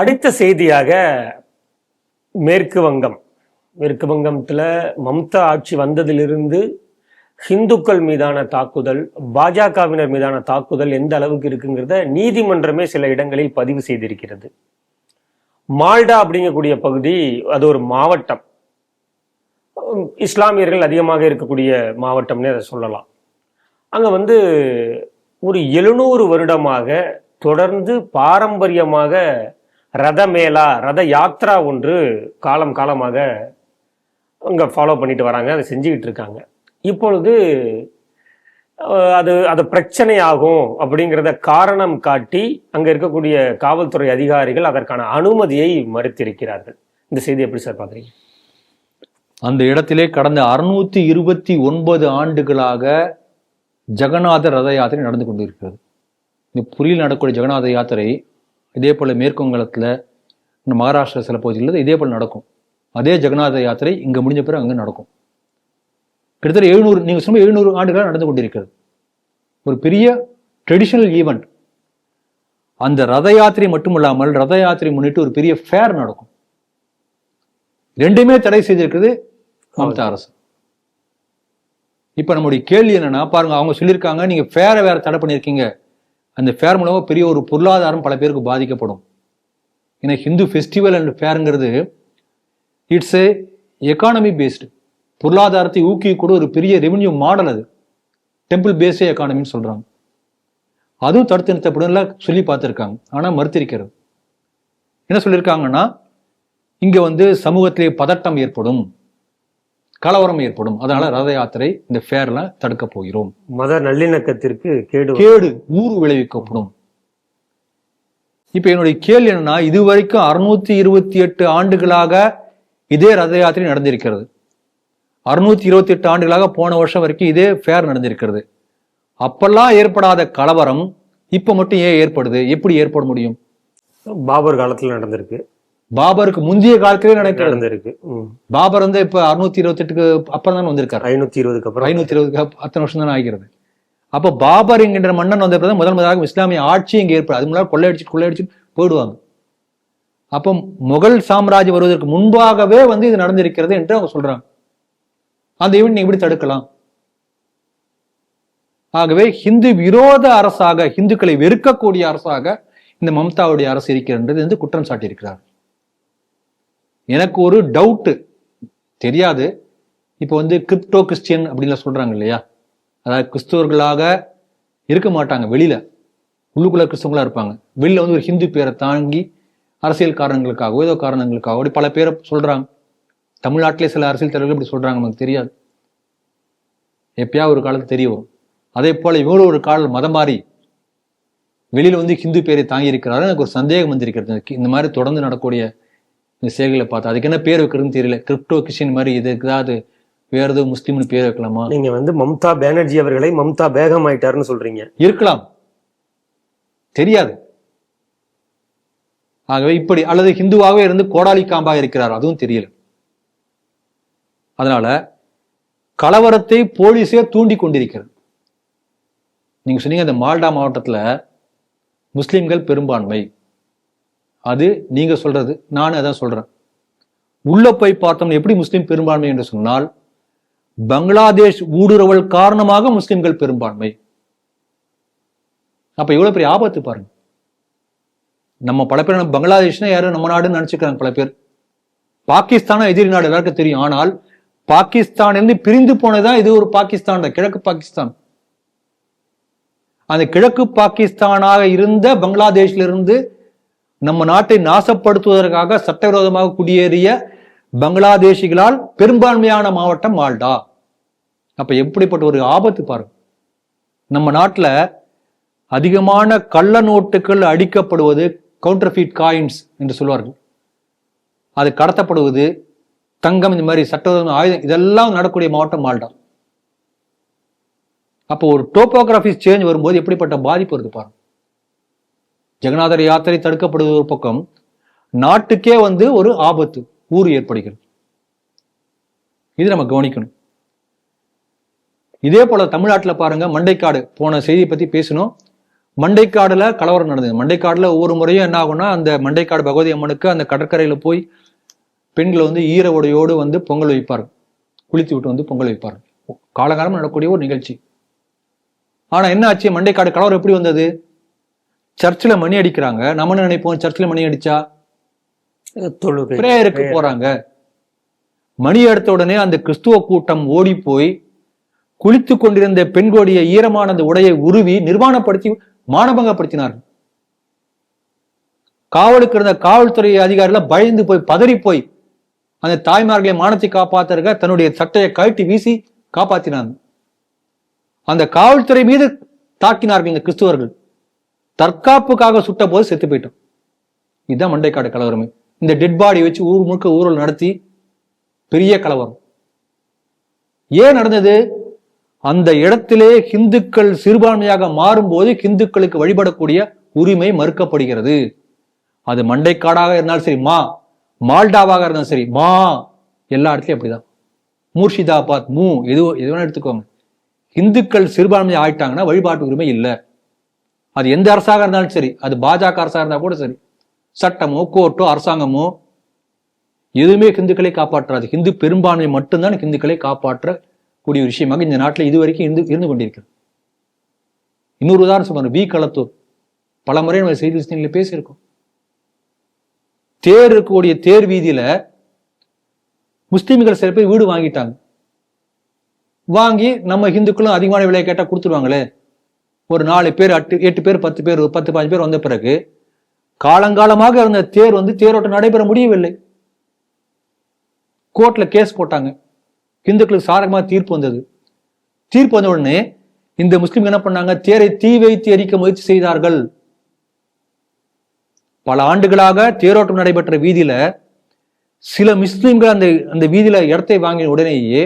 அடுத்த செய்தியாக மேற்கு வங்கம். மேற்கு வங்கத்தில் மம்தா ஆட்சி வந்ததிலிருந்து ஹிந்துக்கள் மீதான தாக்குதல் பாஜகவினர் மீதான தாக்குதல் எந்த அளவுக்கு இருக்குங்கிறத நீதிமன்றமே சில இடங்களில் பதிவு செய்திருக்கிறது. மால்டா அப்படிங்கக்கூடிய பகுதி அது ஒரு மாவட்டம். இஸ்லாமியர்கள் அதிகமாக இருக்கக்கூடிய மாவட்டம்னே அதை சொல்லலாம். அங்கே வந்து ஒரு எழுநூறு வருடமாக தொடர்ந்து பாரம்பரியமாக ரத மேளா ரத யாத்ரா ஒன்று காலம் காலமாக அங்கே ஃபாலோ பண்ணிட்டு வராங்க அதை செஞ்சுக்கிட்டு இருக்காங்க. இப்பொழுது அது அது பிரச்சனை ஆகும் அப்படிங்கிறத காரணம் காட்டி அங்கே இருக்கக்கூடிய காவல்துறை அதிகாரிகள் அதற்கான அனுமதியை மறுத்திருக்கிறார்கள். இந்த செய்தி எப்படி சார் பார்க்குறீங்க? அந்த இடத்திலே கடந்த அறுநூத்தி இருபத்தி ஒன்பது ஆண்டுகளாக ஜெகநாத ரத யாத்திரை நடந்து கொண்டிருக்கிறது. இந்த புரியில் நடக்கூடிய ஜெகநாத யாத்திரை இதே போல மேற்கு வங்கத்தில் இந்த மகாராஷ்டிரா சில பகுதிகளில் இதே போல நடக்கும். அதே ஜெகநாத யாத்திரை இங்க முடிஞ்ச பிறகு அங்க நடக்கும். கிட்டத்தட்ட எழுநூறு நீங்க சொன்ன எழுநூறு ஆண்டுகளாக நடந்து கொண்டிருக்கிறது. ஒரு பெரிய ட்ரெடிஷனல் ஈவெண்ட் அந்த ரத யாத்திரை மட்டுமல்லாமல் ரத யாத்திரை முன்னிட்டு ஒரு பெரிய ஃபேர் நடக்கும். ரெண்டுமே தடை செய்திருக்கிறது மம்தா அரசு. இப்ப நம்முடைய கேள்வி என்னன்னா பாருங்க அவங்க சொல்லியிருக்காங்க நீங்க ஃபேரை வேற தடை பண்ணியிருக்கீங்க. அந்த ஃபேர் மூலமாக பெரிய ஒரு பொருளாதாரம் பல பேருக்கு பாதிக்கப்படும். ஏன்னா ஹிந்து ஃபெஸ்டிவல் அண்ட் ஃபேருங்கிறது இட்ஸ் ஏ எக்கானமி பேஸ்டு பொருளாதாரத்தை ஊக்குவிக்கூட ஒரு பெரிய ரெவென்யூ மாடல் அது. டெம்பிள் பேஸ்டே எக்கானமின்னு சொல்கிறாங்க அதுவும் தடுத்து நிறுத்தப்படும்லாம் சொல்லி பார்த்துருக்காங்க. ஆனால் மறுத்திருக்கிறது. என்ன சொல்லியிருக்காங்கன்னா இங்கே வந்து சமூகத்திலே பதட்டம் ஏற்படும். கலவரம் ஏற்படும். அதனால ரத யாத்திரை இந்த ஃபேர்ல தடுக்க போகிறோம். மத நல்லிணக்கத்திற்கு கேடு கேடு ஊறு விளைவிக்கப்படும். இப்ப என்னுடைய கேள்வி என்னன்னா இதுவரைக்கும் அறுநூத்தி இருபத்தி எட்டு ஆண்டுகளாக இதே ரத யாத்திரை நடந்திருக்கிறது. அறுநூத்தி இருபத்தி எட்டு ஆண்டுகளாக போன வருஷம் வரைக்கும் இதே ஃபேர் நடந்திருக்கிறது. அப்பெல்லாம் ஏற்படாத கலவரம் இப்ப மட்டும் ஏன் ஏற்படுது? எப்படி ஏற்பட முடியும்? பாபர் காலத்துல நடந்திருக்கு. பாபருக்கு முந்தைய காலத்திலே நடக்கிறது. பாபர் வந்து இப்ப அறுநூத்தி இருபத்தி எட்டுக்கு அப்புறம் தான் வந்திருக்காரு. ஐநூத்தி இருபதுக்கு அப்புறம். ஐநூத்தி இருபதுக்கு அத்தனை வருஷம் தான் ஆகிறது. அப்ப பாபர் என்கின்ற மன்னன் வந்த பிறகு முதல் முதலாக இஸ்லாமிய ஆட்சி இங்க ஏற்படும். அது முன்னாடி கொள்ளையடிச்சு கொள்ளையடிச்சு போயிடுவாங்க. அப்போ முகல் சாம்ராஜ்யம் வருவதற்கு முன்பாகவே வந்து இது நடந்திருக்கிறது என்று அவங்க சொல்றாங்க. அந்த ஈவெண்ட் எப்படி தடுக்கலாம். ஆகவே ஹிந்து விரோத அரசாக இந்துக்களை வெறுக்கக்கூடிய அரசாக இந்த மம்தாவுடைய அரசு இருக்கிறது என்று குற்றம் சாட்டியிருக்கிறார் எனக்கு ஒரு டவுட்டு தெரியாது. இப்போ வந்து கிரிப்டோ கிறிஸ்டியன் அப்படின்லாம் சொல்கிறாங்க இல்லையா? அதாவது கிறிஸ்தவர்களாக இருக்க மாட்டாங்க வெளியில். உள்ளுக்குள்ள கிறிஸ்தவங்களாக இருப்பாங்க. வெளியில் வந்து ஒரு ஹிந்து பேரை தாங்கி அரசியல் காரணங்களுக்காக ஏதோ காரணங்களுக்காக அப்படி பல பேரை சொல்கிறாங்க தமிழ்நாட்டிலே சில அரசியல் தலைவர்கள் இப்படி சொல்கிறாங்க நமக்கு தெரியாது. எப்பயா ஒரு காலத்து தெரிய வரும் அதே போல் இவ்வளோ ஒரு காலம் மதம் மாறி வெளியில் வந்து ஹிந்து பேரை தாங்கி இருக்கிறாரு எனக்கு ஒரு சந்தேகம் வந்திருக்கிறது. இந்த மாதிரி தொடர்ந்து நடக்கக்கூடிய இந்த செயல்களை பார்த்தா. அதுக்கு என்ன பேர் வைக்கிறதுன்னு தெரியல. கிரிப்டோ கிறிஸ்டின் மாதிரி இது ஏதாவது வேற எதுவும் முஸ்லீம்னு பேர் வைக்கலாமா? நீங்க வந்து மம்தா பானர்ஜி அவர்களை மம்தா பேகம் ஆயிட்டாருன்னு சொல்றீங்க. இருக்கலாம். தெரியாது. ஆகவே இப்படி அல்லது ஹிந்துவாகவே இருந்து கோடாலி காம்பாக இருக்கிறார்? அதுவும் தெரியல. அதனால கலவரத்தை போலீஸே தூண்டி கொண்டிருக்கிறது. நீங்க சொன்னீங்க அந்த மால்டா மாவட்டத்துல முஸ்லிம்கள் பெரும்பான்மை. அது நீங்க சொல்றது நானும் அதான் சொல்றேன். உள்ள போய் பார்த்தோம்னா எப்படி முஸ்லீம் பெரும்பான்மை என்று சொன்னால் பங்களாதேஷ் ஊடுருவல் காரணமாக முஸ்லிம்கள் பெரும்பான்மை. அப்ப எவ்வளவு பெரிய ஆபத்து பாருங்க. நம்ம பல பேர் பங்களாதேஷ்னா யாரும் நம்ம நாடுன்னு நினைச்சுக்கிறாங்க பல பேர். பாகிஸ்தானா எதிரி நாடு எல்லாருக்கும் தெரியும்? ஆனால் பாகிஸ்தான் இருந்து பிரிந்து போனதுதான் இது ஒரு பாகிஸ்தான் தான் கிழக்கு பாகிஸ்தான். அந்த கிழக்கு பாகிஸ்தானாக இருந்த பங்களாதேஷ்ல இருந்து நம்ம நாட்டை நாசப்படுத்துவதற்காக சட்டவிரோதமாக குடியேறிய பங்களாதேஷிகளால் பெரும்பான்மையான மாவட்டம் மால்டா. அப்ப எப்படிப்பட்ட ஒரு ஆபத்து பாருங்க. நம்ம நாட்டில் அதிகமான கள்ள நோட்டுகள் அடிக்கப்படுவது கவுண்டர்ஃபீட் காயின்ஸ் என்று சொல்வார்கள். அது கடத்தப்படுவது தங்கம் இந்த மாதிரி சட்டவிரோத ஆயுதம் இதெல்லாம் நடக்கக்கூடிய மாவட்டம் மால்டா. அப்போ ஒரு டோபோகிராஃபி சேஞ்ச் வரும்போது எப்படிப்பட்ட பாதிப்பு இருக்கு பாருங்க. ஜெகநாதர் யாத்திரை தடுக்கப்படுவது ஒரு பக்கம் நாட்டுக்கே வந்து ஒரு ஆபத்து ஊறு ஏற்படுகிறது. இது நம்ம கவனிக்கணும். இதே போல தமிழ்நாட்டுல பாருங்க மண்டைக்காடு போன செய்தியை பத்தி பேசணும் மண்டைக்காடுல கலவரம் நடந்தது. மண்டைக்காடுல ஒவ்வொரு முறையும் என்ன ஆகும்னா அந்த மண்டைக்காடு பகவதி அம்மனுக்கு அந்த கடற்கரையில போய் பெண்கள் வந்து ஈர உடையோடு வந்து பொங்கல் வைப்பார்கள் குளித்து விட்டு வந்து பொங்கல் வைப்பார்கள் காலகாலம் நடக்கக்கூடிய ஒரு நிகழ்ச்சி. ஆனா என்ன ஆச்சு? மண்டைக்காடு கலவரம் எப்படி வந்தது? சர்ச்சில் மணி அடிக்கிறாங்க. நம்ம நினைப்போம்? சர்ச்சில் மணி அடிச்சா? பிரேயருக்கு போறாங்க. மணி எடுத்த உடனே அந்த கிறிஸ்துவ கூட்டம் ஓடி போய் குளித்து கொண்டிருந்த பெண்களுடைய ஈரமான அந்த உடையை உருவி நிர்வாணப்படுத்தி மானபங்கப்படுத்தினார்கள். காவலுக்கு இருந்த காவல்துறை அதிகாரிகள் பயந்து போய் பதறி போய் அந்த தாய்மார்களை மானத்தை காப்பாத்துறக்க தன்னுடைய சட்டையை கழட்டி வீசி காப்பாத்தினாங்க. அந்த காவல்துறை மீது தாக்கினார்கள் இந்த கிறிஸ்துவர்கள். தற்காப்புக்காக சுட்ட போது செத்து போயிட்டோம். இதுதான் மண்டைக்காடு கலவரமே. இந்த டெட் பாடி வச்சு ஊர் முழுக்க ஊரல் நடத்தி பெரிய கலவரம். ஏன் நடந்தது? அந்த இடத்திலே ஹிந்துக்கள் சிறுபான்மையாக மாறும்போது ஹிந்துக்களுக்கு வழிபடக்கூடிய உரிமை மறுக்கப்படுகிறது. அது மண்டைக்காடாக இருந்தாலும் சரி மா மால்டாவாக இருந்தாலும் சரி மா எல்லா இடத்துலையும் அப்படிதான். மூர்ஷிதாபாத் மூ எது எது வேணா எடுத்துக்கோங்க. இந்துக்கள் சிறுபான்மையாக ஆயிட்டாங்கன்னா வழிபாட்டு உரிமை இல்லை. அது எந்த அரசாக இருந்தாலும் சரி அது பாஜக அரசாக இருந்தால் கூட சரி. சட்டமோ கோர்ட்டோ அரசாங்கமோ எதுவுமே ஹிந்துக்களை காப்பாற்றாது. ஹிந்து பெரும்பான்மை மட்டும்தான் ஹிந்துக்களை காப்பாற்றக்கூடிய ஒரு விஷயமாக இந்த நாட்டில் இதுவரைக்கும் இருந்து இருந்து கொண்டிருக்கிறது. இன்னொரு உதாரணம் சொல்றேன். வி. களத்தூர். பல முறை நம்ம செய்தி லிஸ்டிங்ல பேசியிருக்கோம். தேர் இருக்கக்கூடிய தேர் வீதியில முஸ்லீம்கள் சில பேர் வீடு வாங்கிட்டாங்க. வாங்கி நம்ம ஹிந்துக்களும் அதிகமான விலையை கேட்டா கொடுத்துருவாங்களே? ஒரு நாலு பேர் எட்டு எட்டு பேர் பத்து பேர் பத்து பாஞ்சு பேர் வந்த பிறகு காலங்காலமாக இருந்த தேர் வந்து தேரோட்டம் நடைபெற முடியவில்லை. கோர்ட்ல கேஸ் போட்டாங்க. இந்துக்களுக்கு சாரகமாக தீர்ப்பு வந்தது. தீர்ப்பு வந்த உடனே இந்த முஸ்லிம் என்ன பண்ணாங்க? தேரை தீ வைத்து எரிக்க முயற்சி செய்தார்கள். பல ஆண்டுகளாக தேரோட்டம் நடைபெற்ற வீதியில சில முஸ்லிம்கள் அந்த அந்த வீதியில இடத்தை வாங்கின உடனேயே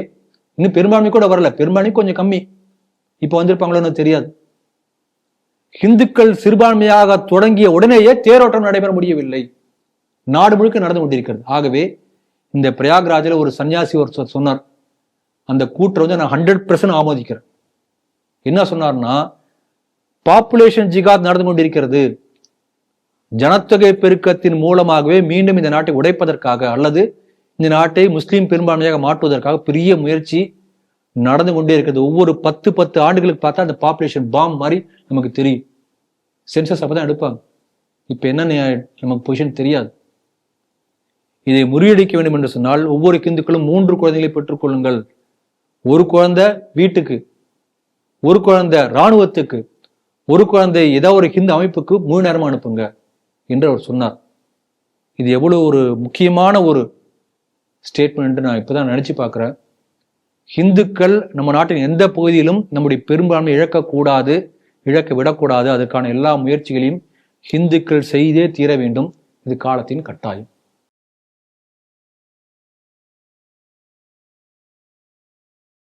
இன்னும் பெரும்பான்மை கூட வரல. பெரும்பான்மை கொஞ்சம் கம்மி. இப்ப வந்திருப்பாங்களோன்னு தெரியாது. இந்துக்கள் சிறுபான்மையாக தொடங்கிய உடனேயே தேரோட்டம் நடைபெற முடியவில்லை. நாடு முழுக்க நடந்து கொண்டிருக்கிறது. ஆகவே இந்த பிரயாக்ராஜில் ஒரு சன்னியாசி ஒரு சொன்னார். அந்த கூற்றை வந்து நான் ஹண்ட்ரட் பர்சன்ட் ஆமோதிக்கிறேன். என்ன சொன்னார்னா பாப்புலேஷன் ஜிகாத் நடந்து கொண்டிருக்கிறது. ஜனத்தொகை பெருக்கத்தின் மூலமாகவே மீண்டும் இந்த நாட்டை உடைப்பதற்காக அல்லது இந்த நாட்டை முஸ்லீம் பெரும்பான்மையாக மாற்றுவதற்காக பெரிய முயற்சி நடந்து கொண்டே இருக்கிறது. ஒவ்வொரு பத்து பத்து ஆண்டுகளுக்கு பார்த்தா அந்த பாப்புலேஷன் பாம் மாதிரி நமக்கு தெரியும். சென்சஸ் அப்பதான் எடுப்பாங்க. இப்ப என்ன நமக்கு பொசிஷன் தெரியாது. இதை முறியடிக்க வேண்டும் என்று சொன்னால் ஒவ்வொரு கிந்துக்களும் மூன்று குழந்தைகளை பெற்றுக்கொள்ளுங்கள் ஒரு குழந்தை வீட்டுக்கு ஒரு குழந்தை இராணுவத்துக்கு ஒரு குழந்தை ஏதோ ஒரு ஹிந்து அமைப்புக்கு முழு நேரமா அனுப்புங்க என்று அவர் சொன்னார். இது எவ்வளவு ஒரு முக்கியமான ஒரு ஸ்டேட்மெண்ட் நான் இப்பதான் நினைச்சு பார்க்குறேன். ஹிந்துக்கள் நம்ம நாட்டின் எந்த பகுதியிலும் நம்முடைய பெரும்பான்மை இழக்கக்கூடாது இழக்க விடக்கூடாது. அதற்கான எல்லா முயற்சிகளையும் ஹிந்துக்கள் செய்தே தீர வேண்டும். இது காலத்தின் கட்டாயம்.